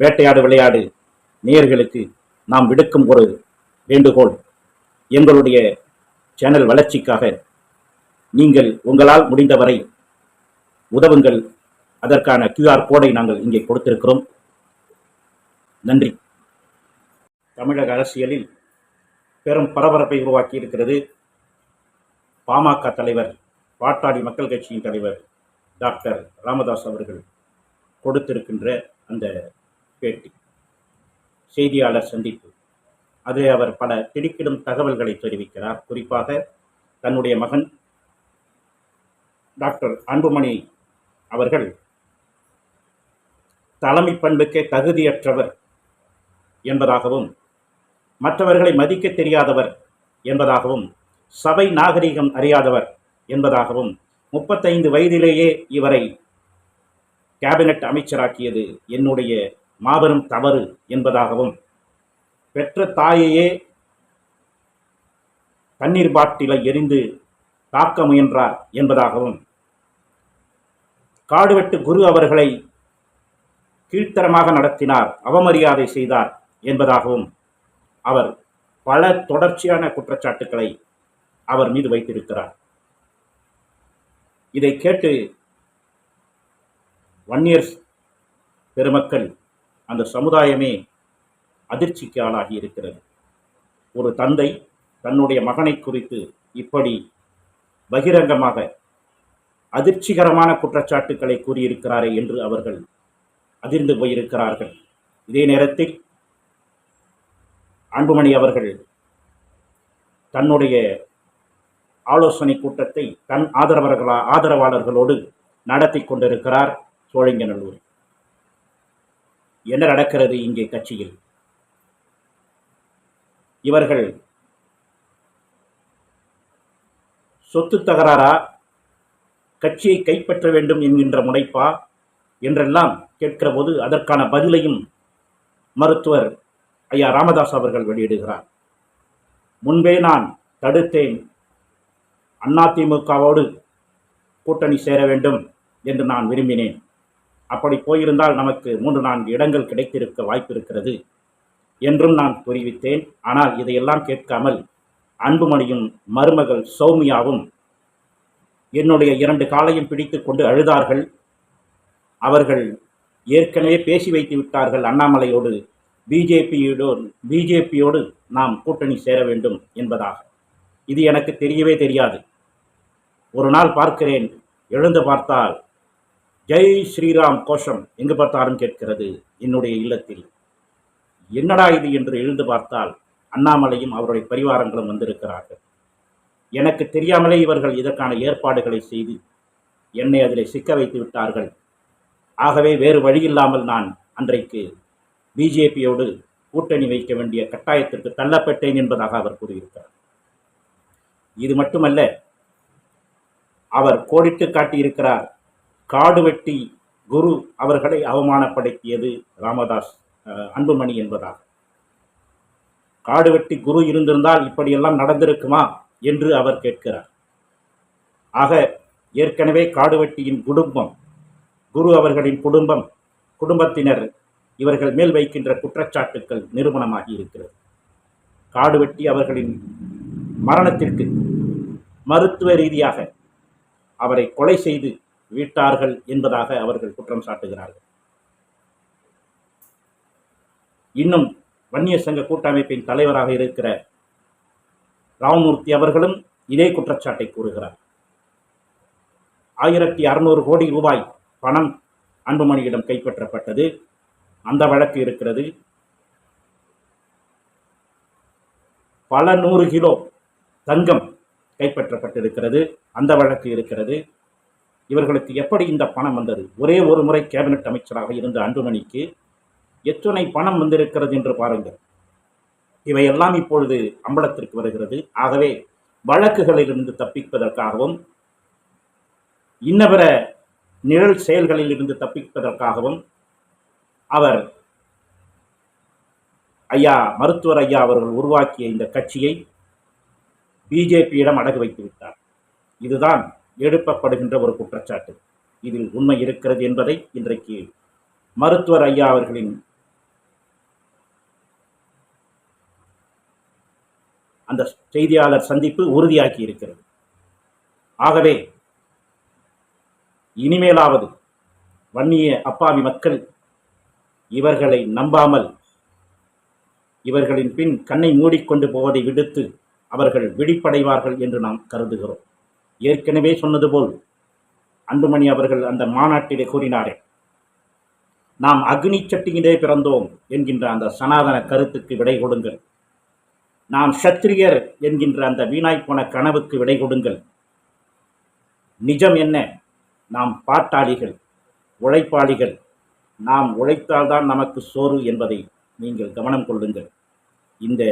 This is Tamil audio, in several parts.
வேட்டையாடு விளையாடு. நேயர்களுக்கு நாம் விடுக்கும் ஒரு வேண்டுகோள். எங்களுடைய சேனல் வளர்ச்சிக்காக நீங்கள் உங்களால் முடிந்தவரை உதவுங்கள். அதற்கான கியூஆர் கோடை நாங்கள் இங்கே கொடுத்திருக்கிறோம். நன்றி. தமிழக அரசியலில் பெரும் பரபரப்பை உருவாக்கி இருக்கிறது பாமக தலைவர் பாட்டாளி மக்கள் கட்சியின் தலைவர் டாக்டர் ராமதாஸ் அவர்கள் கொடுத்திருக்கின்ற அந்த பேட்டி செய்தியாளர் சந்திப்பு. அது அவர் பல திடுக்கிடும் தகவல்களை தெரிவிக்கிறார். குறிப்பாக தன்னுடைய மகன் டாக்டர் அன்புமணி அவர்கள் தலைமை பண்புக்கே தகுதியற்றவர் என்பதாகவும் மற்றவர்களை மதிக்க தெரியாதவர் என்பதாகவும் சபை நாகரிகம் அறியாதவர் என்பதாகவும் முப்பத்தைந்து வயதிலேயே இவரை கேபினட் அமைச்சராக்கியது என்னுடைய மாபெரும் தவறு என்பதாகவும் பெற்ற தாயையே தண்ணீர் பாட்டிலை எரிந்து தாக்க முயன்றார் என்பதாகவும் காடுவெட்டு குரு அவர்களை கீழ்த்தரமாக நடத்தினார் அவமரியாதை செய்தார் என்பதாகவும் அவர் பல தொடர்ச்சியான குற்றச்சாட்டுக்களை அவர் மீது வைத்திருக்கிறார். இதை கேட்டு வன்னியர்ஸ் பெருமக்கள் அந்த சமுதாயமே அதிர்ச்சிக்கு ஆளாகி இருக்கிறது. ஒரு தந்தை தன்னுடைய மகனை குறித்து இப்படி பகிரங்கமாக அதிர்ச்சிகரமான குற்றச்சாட்டுக்களை கூறியிருக்கிறாரே என்று அவர்கள் அதிர்ந்து போயிருக்கிறார்கள். இதே நேரத்தில் அன்புமணி அவர்கள் தன்னுடைய ஆலோசனை கூட்டத்தை தன் ஆதரவர்களா ஆதரவாளர்களோடு நடத்தி கொண்டிருக்கிறார் சோழிங்கநல்லூர். என்ன நடக்கிறது இங்கே கட்சியில்? இவர்கள் சொத்து தகராறா? கட்சியை கைப்பற்ற வேண்டும் என்கின்ற முனைப்பா? என்றெல்லாம் கேட்கிற போது அதற்கான பதிலையும் மருத்துவர் ஐயா ராமதாஸ் அவர்கள் வெளியிடுகிறார். முன்பே நான் தடுத்தேன். அதிமுகவோடு கூட்டணி சேர வேண்டும் என்று நான் விரும்பினேன். அப்படி போயிருந்தால் நமக்கு மூன்று நான்கு இடங்கள் கிடைத்திருக்க வாய்ப்பிருக்கிறது என்றும் நான் தெரிவித்தேன் ஆனால் இதையெல்லாம் கேட்காமல் அன்புமணியும் மருமகள் சௌமியாவும் என்னுடைய இரண்டு காலையும் பிடித்து கொண்டு அழுதார்கள். அவர்கள் ஏற்கனவே பேசி வைத்து விட்டார்கள். அண்ணாமலையோடு பிஜேபியோடு பிஜேபியோடு நாம் கூட்டணி சேர வேண்டும் என்பதாக. இது எனக்கு தெரியவே தெரியாது. ஒரு நாள் பார்க்கிறேன். எழுந்து பார்த்தால் ஜெய் ஸ்ரீராம் கோஷம் எங்கு பார்த்தாலும் கேட்கிறது என்னுடைய இல்லத்தில். என்னடா இது என்று எழுந்து பார்த்தால் அண்ணாமலையும் அவருடைய பரிவாரங்களும் வந்திருக்கிறார்கள். எனக்கு தெரியாமலே இவர்கள் இதற்கான ஏற்பாடுகளை செய்து என்னை அதில் சிக்க வைத்து விட்டார்கள். ஆகவே வேறு வழியில்லாமல் நான் அன்றைக்கு பிஜேபியோடு கூட்டணி வைக்க வேண்டிய கட்டாயத்திற்கு தள்ளப்பட்டேன் என்பதாக அவர் கூறியிருக்கிறார். இது மட்டுமல்ல அவர் கோடிட்டு காட்டியிருக்கிறார் காடு வெட்டி குரு அவர்களை அவமானப்படுத்தியது ராமதாஸ் அன்புமணி என்பதாக காடு வெட்டி குரு இருந்திருந்தால் இப்படியெல்லாம் நடந்திருக்குமா என்று அவர் கேட்கிறார். ஆக ஏற்கனவே காடுவெட்டியின் குடும்பம் குரு அவர்களின் குடும்பம் குடும்பத்தினர் இவர்கள் மேல் வைக்கின்ற குற்றச்சாட்டுக்கள் நிறுவனமாகி இருக்கிறது. காடுவெட்டி அவர்களின் மரணத்திற்கு மருத்துவ ரீதியாக அவரை கொலை செய்து வீட்டார்கள் என்பதாக அவர்கள் குற்றம் சாட்டுகிறார்கள். இன்னும் வன்னியர் சங்க கூட்டமைப்பின் தலைவராக இருக்கிற ராமமூர்த்தி அவர்களும் இதே குற்றச்சாட்டை கூறுகிறார். ஆயிரத்தி அறுநூறு கோடி ரூபாய் பணம் அன்புமணியிடம் கைப்பற்றப்பட்டது. அந்த வழக்கு இருக்கிறது. பல நூறு கிலோ தங்கம் கைப்பற்றப்பட்டிருக்கிறது. அந்த வழக்கு இருக்கிறது. இவர்களுக்கு எப்படி இந்த பணம் வந்தது? ஒரே ஒரு முறை கேபினட் அமைச்சராக இருந்த அன்புமணிக்கு எத்தனை பணம் வந்திருக்கிறது என்று பாருங்கள். இவையெல்லாம் இப்பொழுது அம்பலத்திற்கு வருகிறது. ஆகவே வழக்குகளிலிருந்து தப்பிப்பதற்காகவும் இன்னபிற நிழல் செயல்களில் இருந்து தப்பிப்பதற்காகவும் அவர் ஐயா மருத்துவர் ஐயா அவர்கள் உருவாக்கிய இந்த கட்சியை பிஜேபியிடம் அடகு வைத்து விட்டார். இதுதான் எடுப்பப்படுகின்ற ஒரு குற்றச்சாட்டு. இதில் உண்மை இருக்கிறது என்பதை இன்றைக்கு மருத்துவர் ஐயா அவர்களின் அந்த செய்தியாளர் சந்திப்பு உறுதியாக்கி இருக்கிறது. ஆகவே இனிமேலாவது வன்னிய அப்பாவி மக்கள் இவர்களை நம்பாமல் இவர்களின் பின் கண்ணை மூடிக்கொண்டு போவதை விடுத்து அவர்கள் விழிப்படைவார்கள் என்று நாம் கருதுகிறோம். ஏற்கனவே சொன்னது போல் அன்புமணி அவர்கள் அந்த மாநாட்டிலே கூறினாரே. நாம் அக்னி சட்டியிலே பிறந்தோம் என்கின்ற அந்த சனாதன கருத்துக்கு விடை கொடுங்கள். நாம் சத்திரியர் என்கின்ற அந்த வீணாய் போன கனவுக்கு விடை கொடுங்கள். நிஜம் என்ன? நாம் பாட்டாளிகள் உழைப்பாளிகள். நாம் உழைத்தால்தான் நமக்கு சோறு என்பதை நீங்கள் கவனம் கொள்ளுங்கள். இந்த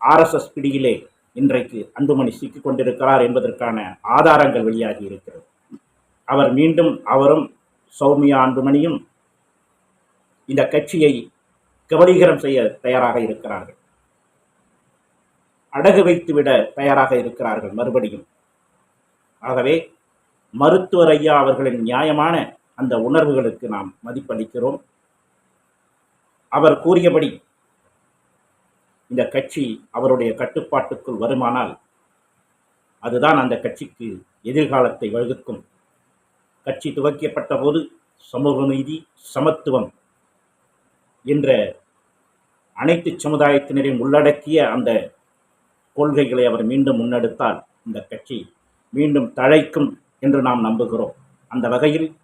ஆர்எஸ்எஸ் பிடியிலே இன்றைக்கு அன்புமணி சிக்கிக் கொண்டிருக்கிறார் என்பதற்கான ஆதாரங்கள் வெளியாகி இருக்கிறது. அவர் மீண்டும் அவரும் சௌமியா அன்புமணியும் இந்த கட்சியை கபலீகரம் செய்ய தயாராக இருக்கிறார்கள். அடகு வைத்துவிட தயாராக இருக்கிறார்கள் மறுபடியும். ஆகவே மருத்துவர் ஐயா அவர்களின் நியாயமான அந்த உணர்வுகளுக்கு நாம் மதிப்பளிக்கிறோம். அவர் கூறியபடி இந்த கட்சி அவருடைய கட்டுப்பாட்டுக்குள் வருமானால் அதுதான் அந்த கட்சிக்கு எதிர்காலத்தை வகுக்கும் கட்சி துவக்கப்பட்ட போது சமூக நீதி சமத்துவம் என்ற அனைத்து சமுதாயத்தினரையும் உள்ளடக்கிய அந்த கொள்கைகளை அவர் மீண்டும் முன்னெடுத்தால் இந்த கட்சி மீண்டும் தழைக்கும் என்று நாம் நம்புகிறோம். அந்த வகையில்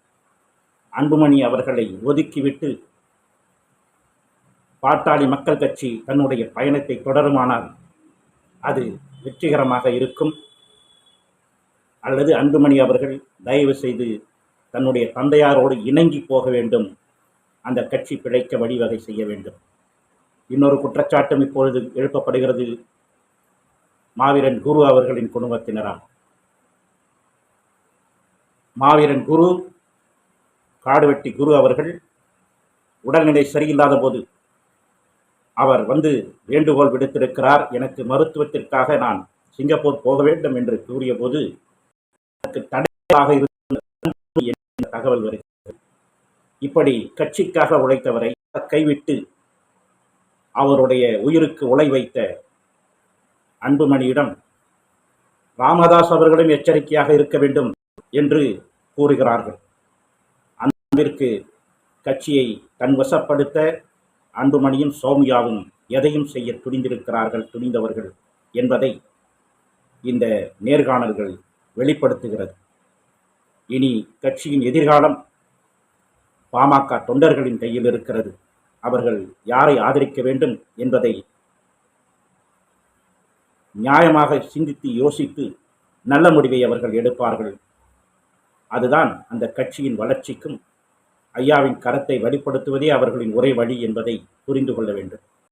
அன்புமணி அவர்களை ஒதுக்கிவிட்டு பாட்டாளி மக்கள் கட்சி தன்னுடைய பயணத்தை தொடருமானால் அது வெற்றிகரமாக இருக்கும். அல்லது அன்புமணி அவர்கள் தயவு செய்து தன்னுடைய தந்தையாரோடு இணங்கி போக வேண்டும். அந்த கட்சி பிழைக்க வழிவகை செய்ய வேண்டும். இன்னொரு குற்றச்சாட்டும் இப்பொழுது எழுப்பப்படுகிறது. மாவீரன் குரு அவர்களின் குடும்பத்தினரால். மாவீரன் குரு காடுவெட்டி குரு அவர்கள் உடல்நிலை சரியில்லாத போது அவர் வந்து வேண்டுகோள் விடுத்திருக்கிறார். எனக்கு மருத்துவத்திற்காக நான் சிங்கப்பூர் போக வேண்டும் என்று கூறிய போது எனக்கு தடையாக இருந்த தகவல் வருகிறது. இப்படி கட்சிக்காக உழைத்தவரை கைவிட்டு அவருடைய உயிருக்கு உலை வைத்த அன்புமணியிடம் ராமதாஸ் அவர்களும் எச்சரிக்கையாக இருக்க வேண்டும் என்று கூறுகிறார்கள். அன்பிற்கு கட்சியை தன் வசப்படுத்த அன்புமணியும் சௌமியாவும் எதையும் செய்ய துணிந்திருக்கிறார்கள் துணிந்தவர்கள் என்பதை இந்த நேர்காணல்கள் வெளிப்படுத்துகிறது. இனி கட்சியின் எதிர்காலம் பாமக தொண்டர்களின் கையில் இருக்கிறது. அவர்கள் யாரை ஆதரிக்க வேண்டும் என்பதை நியாயமாக சிந்தித்து யோசித்து நல்ல முடிவை அவர்கள் எடுப்பார்கள். அதுதான் அந்த கட்சியின் வளர்ச்சிக்கும் ஐயாவின் கரத்தை வழிப்படுத்துவதே அவர்களின் ஒரே வழி என்பதை புரிந்து கொள்ள வேண்டும்.